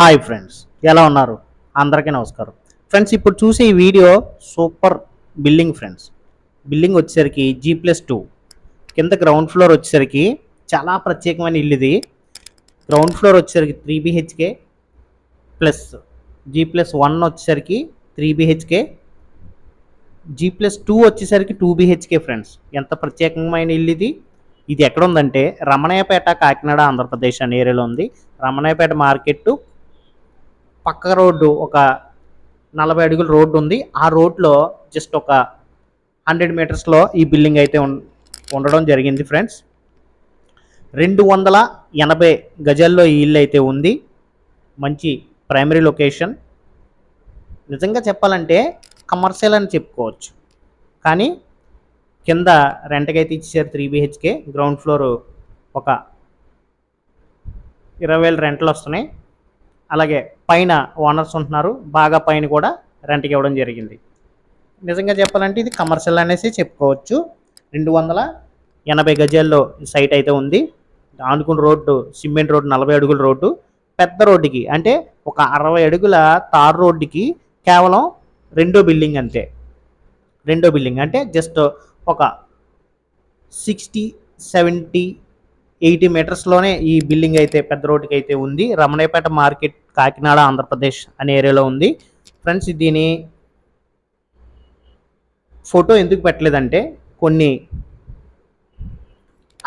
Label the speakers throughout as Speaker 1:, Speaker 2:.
Speaker 1: Hi friends ఎలా ఉన్నారు? అందరికీ నమస్కారం. ఫ్రెండ్స్ ఇప్పుడు చూసే ఈ video super building friends. Building వచ్చేసరికి జీ ప్లస్ టూ కింద గ్రౌండ్ ఫ్లోర్ వచ్చేసరికి చాలా ప్రత్యేకమైన ఇల్లు ఇది. గ్రౌండ్ ఫ్లోర్ వచ్చేసరికి three BHK plus G plus one వచ్చేసరికి three BHK G plus two వచ్చేసరికి టూ బిహెచ్కే ఫ్రెండ్స్ ఎంత ప్రత్యేకమైన ఇల్లు ఇది. ఇది ఎక్కడ ఉందంటే రమణయ్యపేట కాకినాడ ఆంధ్రప్రదేశ్ అనే ఏరియాలో ఉంది. రమణయ్యపేట మార్కెట్ పక్క రోడ్డు ఒక నలభై అడుగుల రోడ్డు ఉంది. ఆ రోడ్లో జస్ట్ ఒక హండ్రెడ్ మీటర్స్లో ఈ బిల్డింగ్ అయితే ఉం- ఉండడం జరిగింది ఫ్రెండ్స్. రెండు వందల ఎనభై గజాల్లో ఈ ఇల్లు అయితే ఉంది. మంచి ప్రైమరీ లొకేషన్. నిజంగా చెప్పాలంటే కమర్షియల్ అని చెప్పుకోవచ్చు. కానీ కింద రెంట్కి అయితే ఇచ్చేసారు త్రీ బిహెచ్కే. గ్రౌండ్ ఫ్లోర్ ఒక ఇరవై వేలు రెంట్లు వస్తున్నాయి. అలాగే పైన ఓనర్స్ ఉంటున్నారు. బాగా పైన కూడా రెంట్కి ఇవ్వడం జరిగింది. నిజంగా చెప్పాలంటే ఇది కమర్షియల్ అనేసి చెప్పుకోవచ్చు. రెండు వందల ఎనభై గజాల్లో సైట్ అయితే ఉంది. ఆనుకున్న రోడ్డు సిమెంట్ రోడ్డు నలభై అడుగుల రోడ్డు పెద్ద రోడ్డుకి అంటే ఒక అరవై అడుగుల తార్ రోడ్డుకి కేవలం రెండో బిల్డింగ్ అంతే. రెండో బిల్డింగ్ అంటే జస్ట్ ఒక సిక్స్టీ సెవెంటీ ఎయిటీ మీటర్స్లోనే ఈ బిల్డింగ్ అయితే పెద్ద రోడ్డుకి అయితే ఉంది. రమణయ్యపేట మార్కెట్ కాకినాడ ఆంధ్రప్రదేశ్ అనే ఏరియాలో ఉంది. ఫ్రెండ్స్ దీని ఫోటో ఎందుకు పెట్టలేదంటే కొన్ని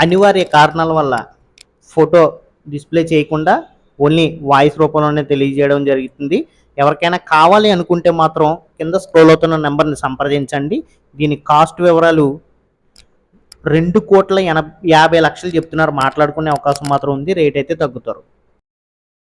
Speaker 1: అనివార్య కారణాల వల్ల ఫోటో డిస్ప్లే చేయకుండా ఓన్లీ వాయిస్ రూపంలోనే తెలియజేయడం జరుగుతుంది. ఎవరికైనా కావాలి అనుకుంటే మాత్రం కింద స్క్రోల్ అవుతున్న నెంబర్ని సంప్రదించండి. దీని కాస్ట్ వివరాలు రెండు కోట్ల ఎనభై యాభై లక్షలు చెప్తున్నారు. మాట్లాడుకునే అవకాశం మాత్రం ఉంది. రేట్ అయితే తగ్గుతారు.